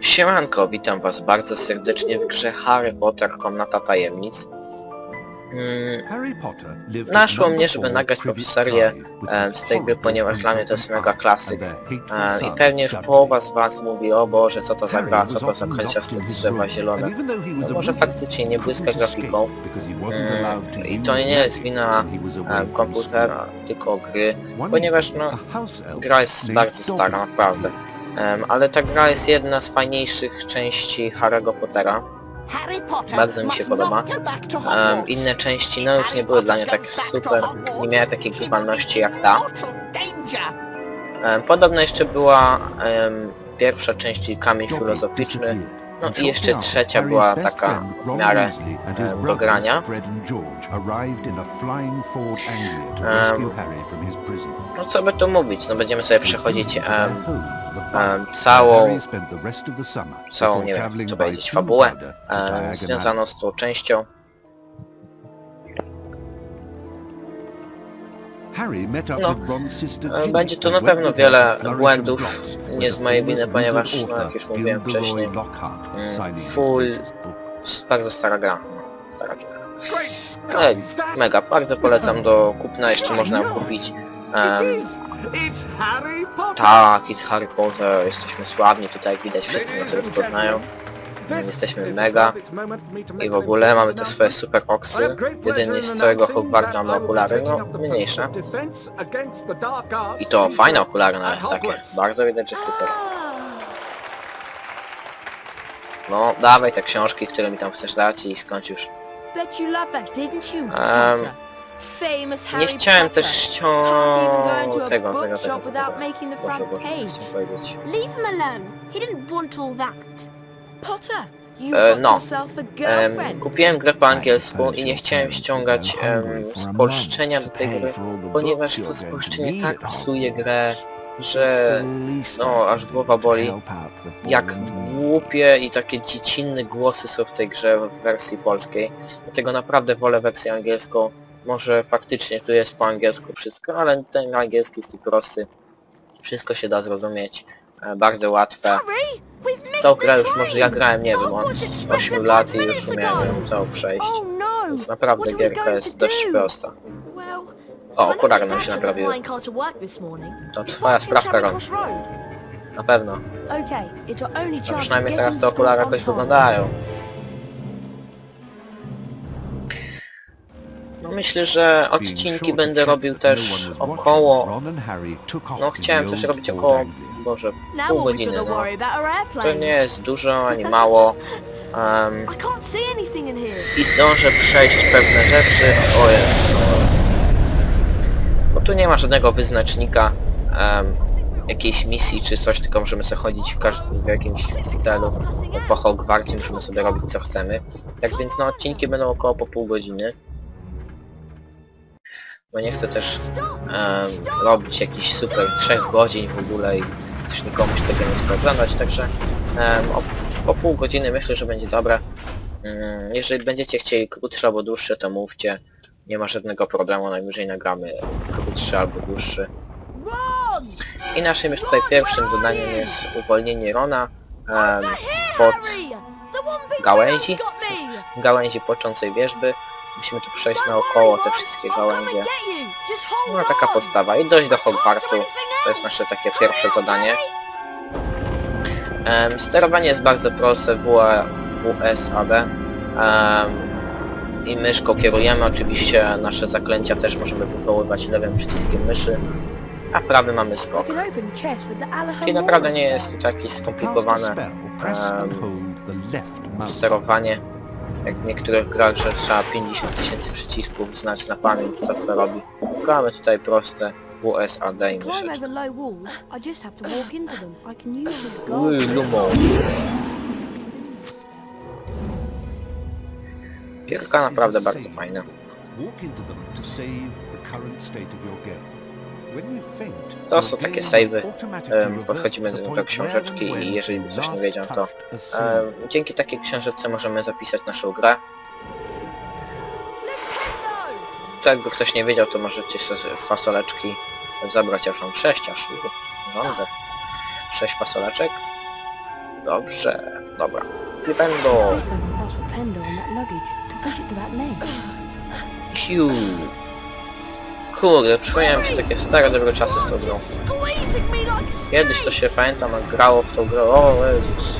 Siemanko, witam was bardzo serdecznie w grze Harry Potter Komnata Tajemnic. Mm, Naszło mnie, żeby nagrać po serię e, z tej gry, ponieważ dla mnie to jest mega klasyk. e, I pewnie już połowa z was mówi, o Boże, co to za gra, co to za kolciaste drzewa zielone. No może faktycznie nie błyska grafiką. Mm, I to nie jest wina e, komputera, tylko gry, ponieważ no, gra jest bardzo stara, naprawdę. Em, ale ta gra jest jedna z fajniejszych części Harry'ego Pottera. Bardzo mi się podoba. Em, inne części no już nie były dla mnie tak super, nie miały takiej grywalności jak ta. Podobno jeszcze była em, pierwsza część Kamień Filozoficzny, no i jeszcze trzecia była taka w miarę em, do grania. Em, No co by tu mówić, no będziemy sobie przechodzić em, całą, całą, nie wiem, co powiedzieć, fabułę em, związaną z tą częścią. No, E, Będzie tu na pewno wiele błędów, nie z mojej winy, ponieważ, no, jak już mówiłem wcześniej, mm, full, bardzo stara gra. no, Stara gra. Ale mega, bardzo polecam do kupna, jeszcze można ją kupić. Tak, it's Harry Potter, jesteśmy sławni tutaj, jak widać, wszyscy nas rozpoznają. Jesteśmy mega i w ogóle mamy te swoje super oksy. Jedynie z całego Hogwartu mamy okulary, no mniejsze. I to fajne okulary nawet takie, bardzo widać, że super. No, dawaj te książki, które mi tam chcesz dać i skończ już. Bet Nie chciałem też Can't even go into ścią... a tego, tego, tego, tego. Boże, Boże, chciałem powiedzieć. Leave him alone. He didn't want all that. Potter, you E, got no. yourself a Em, girlfriend. kupiłem grę po angielsku i nie chciałem ściągać em, spolszczenia do tej gry, ponieważ to spolszczenie tak psuje grę, że no aż głowa boli. Jak głupie i takie dziecinne głosy są w tej grze w wersji polskiej. Dlatego naprawdę wolę wersję angielską. Może faktycznie tu jest po angielsku wszystko, ale ten angielski jest tu prosty. Wszystko się da zrozumieć. e, Bardzo łatwe. Tą the grę już może ja grałem, nie wiem, od wanted to spend 8 the lat i już umiałem ją całą przejść. Więc naprawdę gierka jest to dość do? prosta. O, okulary nam się naprawiły. to. To twoja sprawka, Ron. Na pewno. No chance przynajmniej teraz te to okulary jakoś wyglądają. No myślę, że odcinki będę robił też około... No chciałem też robić około... Boże, pół godziny, no. To nie jest dużo, ani mało. Em, I zdążę przejść pewne rzeczy. O Jezu. Bo tu nie ma żadnego wyznacznika em, jakiejś misji czy coś, tylko możemy sobie chodzić w, każdym, w jakimś celu. Po Hogwarcie możemy sobie robić co chcemy. Tak więc no odcinki będą około po pół godziny. Bo nie chcę też em, robić jakichś super trzech godzin w ogóle i też nikomu się tego nie chce oglądać, także em, o, po pół godziny myślę, że będzie dobre. Mm, Jeżeli będziecie chcieli krótsze albo dłuższe, to mówcie. Nie ma żadnego problemu, najwyżej nagramy krótszy albo dłuższy. I naszym już tutaj pierwszym zadaniem jest uwolnienie Rona em, spod gałęzi. gałęzi płaczącej wieżby. Musimy tu przejść naokoło te wszystkie gałęzie. No taka on. podstawa i dojść do Hogwartu. To jest nasze takie pierwsze zadanie. Em, sterowanie jest bardzo proste, WSAD. Em, I myszką kierujemy, oczywiście nasze zaklęcia też możemy wywoływać lewym przyciskiem myszy, a prawy mamy skok. Czyli naprawdę nie jest to jakieś skomplikowane sterowanie. Jak w niektórych grach, że trzeba 50 tysięcy przycisków znać na pamięć, co to robi. Mamy tutaj proste WSAD i Climb over myszeczkę. low walls. I just have to walk into them. I can use this Uy, gold. lumo. Gierka naprawdę bardzo fajna. To są takie save'y. Podchodzimy do książeczki i jeżeli by ktoś nie wiedział, to dzięki takiej książeczce możemy zapisać naszą grę. To jakby ktoś nie wiedział, to możecie sobie fasoleczki zabrać, aż mam 6 aż rządzę. 6 fasoleczek. Dobrze, dobra. Flipendo. To to. Q. Kurde, przypomniałem się takie stare dobre czasy z tą grą. Kiedyś to się pamiętam, jak grało w tą grę, o Jezus.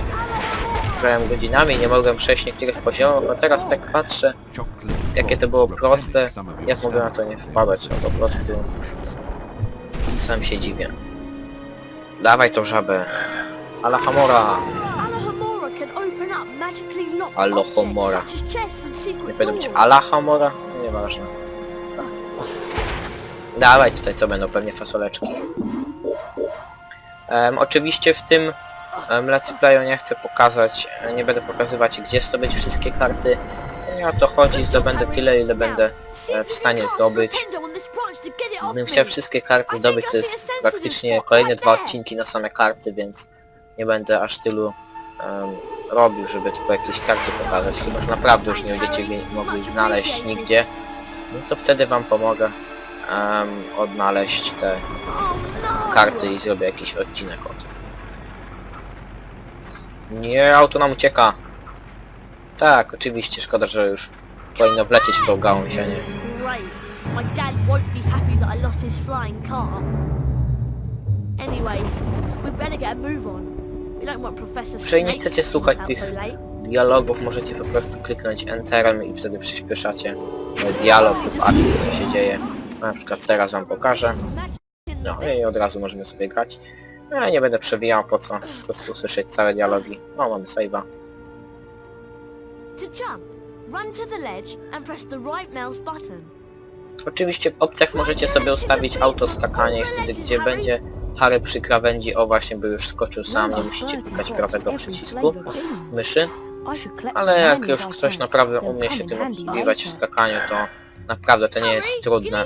Grałem godzinami, nie mogłem przejść niektórych poziomów, a teraz tak patrzę, jakie to było proste, jak mogę na to nie wpadać, no po prostu... Sam się dziwię. Dawaj tą żabę. Alhamora. Alohomora Nie powinno być. Alahamora? Nieważne. Dawaj tutaj co będą, pewnie fasoleczki. Em, oczywiście w tym em, let's playu nie chcę pokazać, e, nie będę pokazywać gdzie zdobyć wszystkie karty. Nie o to chodzi, zdobędę tyle ile będę e, w stanie zdobyć. Gdybym chciał wszystkie karty zdobyć to jest praktycznie kolejne dwa odcinki na same karty, więc nie będę aż tylu em, robił, żeby tylko jakieś karty pokazać. Chyba, że naprawdę już nie będziecie mogli znaleźć nigdzie, no to wtedy wam pomogę em, odnaleźć te karty i zrobię jakiś odcinek o tym. Nie, auto nam ucieka. Tak, oczywiście, szkoda, że już powinno wlecieć w tą gałąź, a nie. Great. My dad won't be happy that I lost his flying car. Anyway, we better get a move on. We don't want Professor Jeżeli nie Snape chcecie słuchać tych dialogów, możecie po prostu kliknąć Enterem i wtedy przyspieszacie dialog lub akcję, co się dzieje. Na przykład teraz wam pokażę. No i od razu możemy sobie grać. No, Ja nie będę przewijał po co, co usłyszeć całe dialogi. No mamy save'a. Oczywiście w opcjach możecie sobie ustawić auto skakanie i wtedy gdzie będzie Harry przy krawędzi, o właśnie by już skoczył sam, nie musicie klikać prawego przycisku myszy. Ale jak już ktoś naprawdę umie się tym obsługiwać w skakaniu, to naprawdę to nie jest trudne.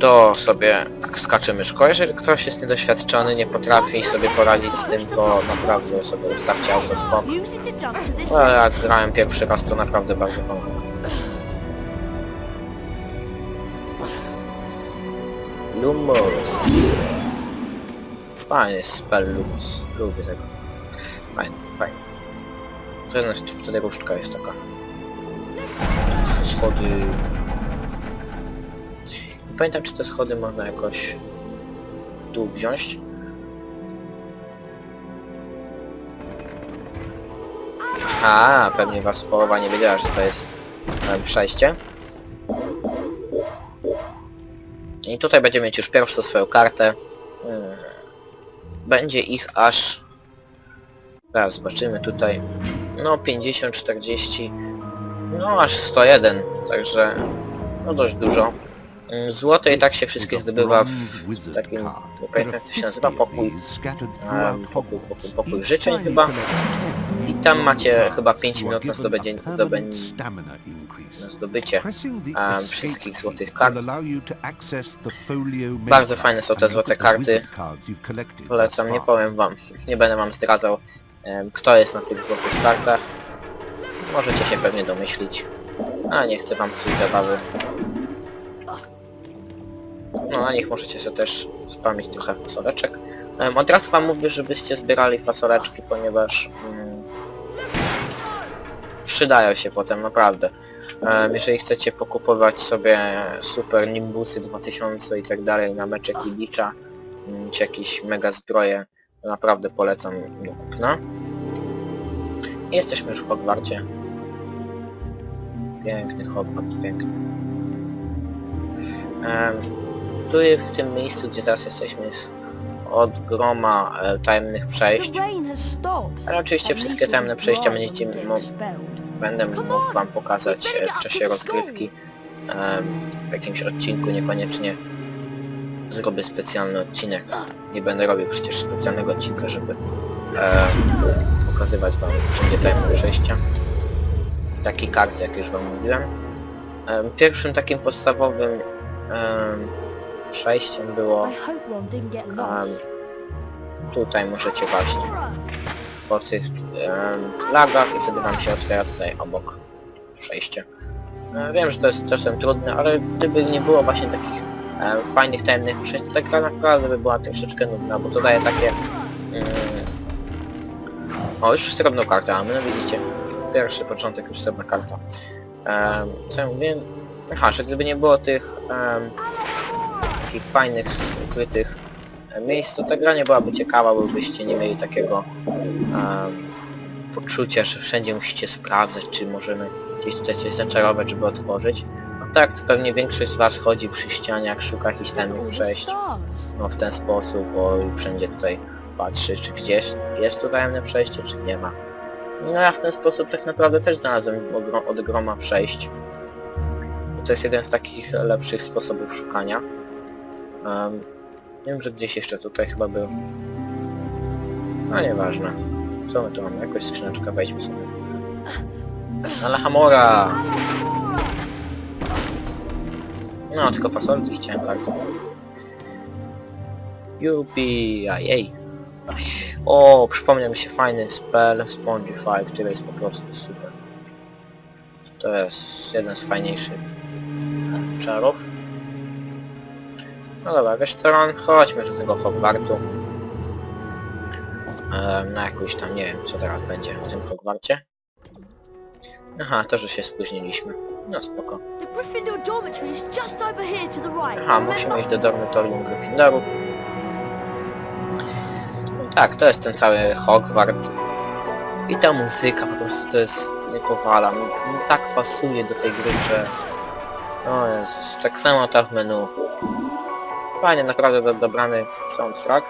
To sobie skacze myszko. Jeżeli ktoś jest niedoświadczony, nie potrafi sobie poradzić z tym, to naprawdę sobie ustawcie autoskok. Use it to jump to this Ale ledge. jak grałem pierwszy raz, to naprawdę bardzo pomaga. Lumos. Fajny spell Lumos. Lubię tego. Fajny, fajny. Trudność wtedy różdżka jest taka. Schody... Nie pamiętam czy te schody można jakoś w dół wziąć. A, pewnie was połowa nie wiedziała, że to jest przejście. I tutaj będziemy mieć już pierwszą swoją kartę. Hmm. Będzie ich aż... Teraz zobaczymy tutaj. No 50, 40, no aż 101, także no dość dużo. Mm, Złote i tak się wszystkie zdobywa w takim, nie pamiętam jak to się nazywa, pokój, pokój, pokój, pokój życzeń chyba. I tam macie chyba 5 minut na zdobycie, zdobycie, na zdobycie wszystkich złotych kart. Bardzo fajne są te złote karty. Polecam, nie powiem wam, nie będę wam zdradzał kto jest na tych złotych kartach. Możecie się pewnie domyślić. A nie chcę wam psuć zabawy. No na nich możecie sobie też spamić trochę fasoleczek. Em, od razu wam mówię, żebyście zbierali fasoleczki, ponieważ mm, przydają się potem naprawdę. Em, jeżeli chcecie pokupować sobie super Nimbusy 2000 i tak dalej na mecze Kilicza, mm, czy jakieś mega zbroje, naprawdę polecam do kupna. Jesteśmy już w Hogwarcie. Piękny Hogwart, piękny. Em, tu w tym miejscu, gdzie teraz jesteśmy, jest od groma e, tajemnych przejść. Ale oczywiście wszystkie tajemne przejścia będziecie będę mógł wam pokazać e, w czasie rozgrywki em, w jakimś odcinku, niekoniecznie zrobię specjalny odcinek. Nie będę robił przecież specjalnego odcinka, żeby e, pokazywać wam wszędzie tajemne przejścia. Takie karty, jak już wam mówiłem. Em, pierwszym takim podstawowym em, przejściem było lost. tutaj możecie właśnie po tych flagach i wtedy wam się otwiera tutaj obok przejście. Wiem, że to jest czasem trudne, ale gdyby nie było właśnie takich e, fajnych tajemnych przejść, ta gra naprawdę by była troszeczkę nudna, bo to daje takie mm, O, już srebrną kartę mamy, no widzicie. Pierwszy początek już srebrna karta. Um, co ja mówiłem? Aha, że gdyby nie było tych em, takich fajnych, ukrytych miejsc, to ta gra nie byłaby ciekawa, bo byście nie mieli takiego em, poczucia, że wszędzie musicie sprawdzać, czy możemy gdzieś tutaj coś zaczarować, żeby otworzyć. No tak, to pewnie większość z was chodzi przy ścianach, szuka jakichś the przejść no w ten sposób, bo wszędzie tutaj patrzy, czy gdzieś jest tu tajemne przejście, czy nie ma. No ja w ten sposób tak naprawdę też znalazłem od groma przejść. To jest jeden z takich lepszych sposobów szukania. Um, wiem, że gdzieś jeszcze tutaj chyba był. No nieważne. Co my tu mamy? Jakąś skrzyneczkę, wejdźmy sobie. Ale Hamora! No, tylko fasolki chciałem kartą. Yupi, ajej. O, przypomniał mi się fajny spell Spongify, który jest po prostu super. To jest jeden z fajniejszych czarów. No dobra, wiesz co, Ron, chodźmy do tego Hogwartu. E, na jakąś tam, nie wiem co teraz będzie w tym Hogwarcie. Aha, to, że się spóźniliśmy. No spoko. Aha, musimy iść do dormitorium Gryffindorów. Tak, to jest ten cały Hogwart. I ta muzyka po prostu to jest... nie powala. Mi, mi tak pasuje do tej gry, że... O Jezus, tak samo ta w menu. Fajnie, naprawdę do, dobrany soundtrack.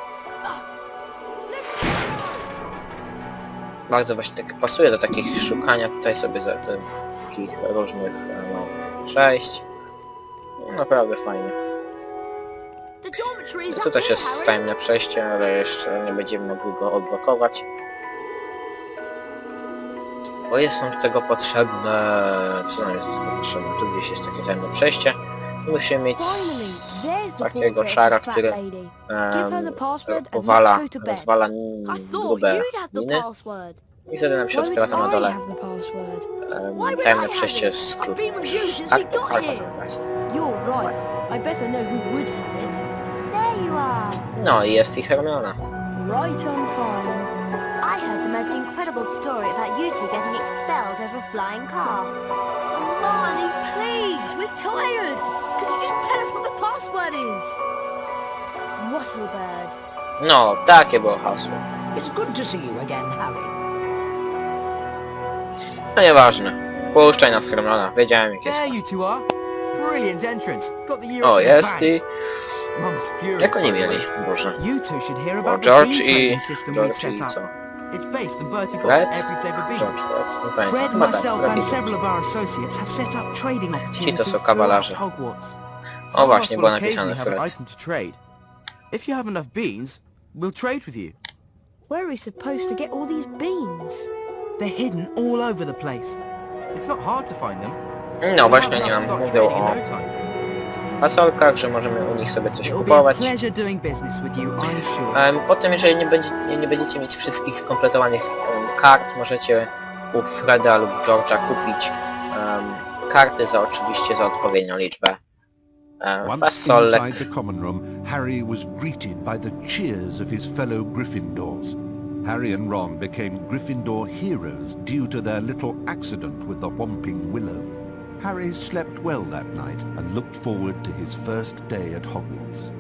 Bardzo właśnie tak pasuje do takich szukania tutaj sobie za takich różnych e, no, przejść. No, naprawdę fajnie. Tu też jest Harry. tajemne przejście, ale jeszcze nie będziemy mogli go odblokować. Bo jest są do tego potrzebne... Co nam jest do tego potrzebne? Tu gdzieś jest takie tajemne przejście. I musimy mieć takiego fat który and powala, to rozwala grube miny i wtedy nam się would tam na dole I tajemne przejście z I've been with you since we kartą, got karta here. to jest. No yes, jest i Hermiona. Right on time. I heard the most incredible story about you two getting expelled over a flying car. Marley, please, we're tired. Could you just tell us what the password is? Wattlebird. No, takie było hasło. It's good to see you again, Harry. No nieważne. Puszczaj nas Hermiona, wiedziałem jak jest. There you two are. Brilliant entrance. Got the O, European jest bag. i... Mum's furious. Jak oni mieli? Boże. You two should hear O, about George the bean i... system we've George set i co? It's based on Bertie Bott's Every Flavor Beans. Fred, Fred myself and several of our associates have set up trading opportunities throughout. Hogwarts. O, of właśnie, us było will napisane occasionally have an Fred. item to trade. If you have enough beans, we'll trade with you. Where are we supposed to get all these beans? They're hidden all over the place. It's not hard to find them. No We'll właśnie have nie enough mam. stock Mówią in o no time. Fasolkach, że możemy u nich sobie coś kupować. Em, Potem jeżeli nie, będzie, nie, nie będziecie mieć wszystkich skompletowanych em, kart, możecie u Freda lub George'a kupić em, karty za oczywiście za odpowiednią liczbę em, Once fasolek. inside the common room, Harry was greeted by the cheers of his fellow Gryffindors. Harry and Ron became Gryffindor heroes due to their little accident with the Whomping Willow. Harry slept well that night and looked forward to his first day at Hogwarts.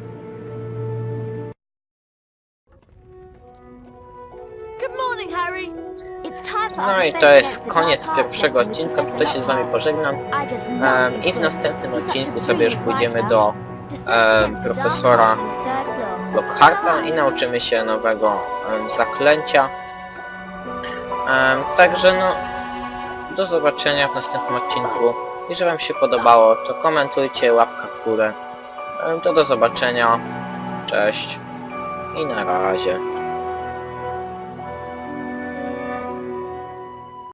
Good morning, Harry. It's time for No i to jest koniec pierwszego odcinka, to się z wami pożegnam. His I w następnym odcinku sobie już pójdziemy do dark profesora. Lockharta i nauczymy się nowego em, zaklęcia. Em, także no, do zobaczenia w następnym odcinku. Jeżeli wam się podobało, to komentujcie, łapka w górę. Em, to do zobaczenia. Cześć i na razie.